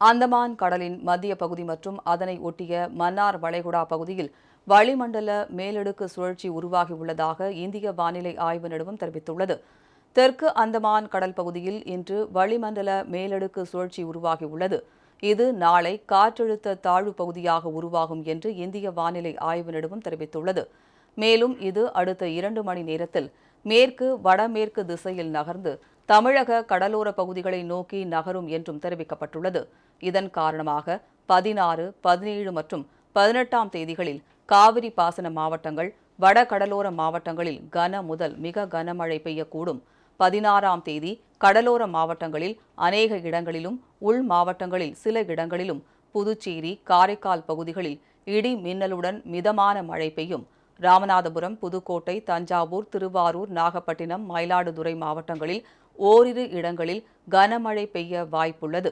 அந்தமான் கடலின் மத்திய பகுதி மற்றும் அதனை ஒட்டிய மன்னார் வளைகுடா பகுதியில் வளிமண்டல மேலடுக்கு சுழற்சி உருவாகியுள்ளதாக இந்திய வானிலை ஆய்வு நிறுவனம் தெரிவித்துள்ளது. தெற்கு அந்தமான் கடல் பகுதியில் இன்று வளிமண்டல மேலடுக்கு சுழற்சி உருவாகியுள்ளது. இது நாளை காற்றழுத்த தாழ்வு பகுதியாக உருவாகும் என்று இந்திய வானிலை ஆய்வு நிறுவனம் தெரிவித்துள்ளது. மேலும் இது அடுத்த இரண்டு மணி நேரத்தில் மேற்கு வடமேற்கு திசையில் நகர்ந்து தமிழக கடலோர பகுதிகளை நோக்கி நகரும் என்றும் தெரிவிக்கப்பட்டுள்ளது. இதன் காரணமாக பதினாறு பதினேழு மற்றும் பதினெட்டாம் தேதிகளில் காவிரி பாசன மாவட்டங்கள் வட கடலோர மாவட்டங்களில் கன முதல் மிக கனமழை பெய்யக்கூடும். பதினாறாம் தேதி கடலோர மாவட்டங்களில் அநேக இடங்களிலும் உள் மாவட்டங்களில் சில இடங்களிலும் புதுச்சேரி காரைக்கால் பகுதிகளில் இடி மின்னலுடன் மிதமான மழை பெய்யும். ராமநாதபுரம் புதுக்கோட்டை தஞ்சாவூர் திருவாரூர் நாகப்பட்டினம் மயிலாடுதுறை மாவட்டங்களில் ஓரிரு இடங்களில் கனமழை பெய்ய வாய்ப்புள்ளது.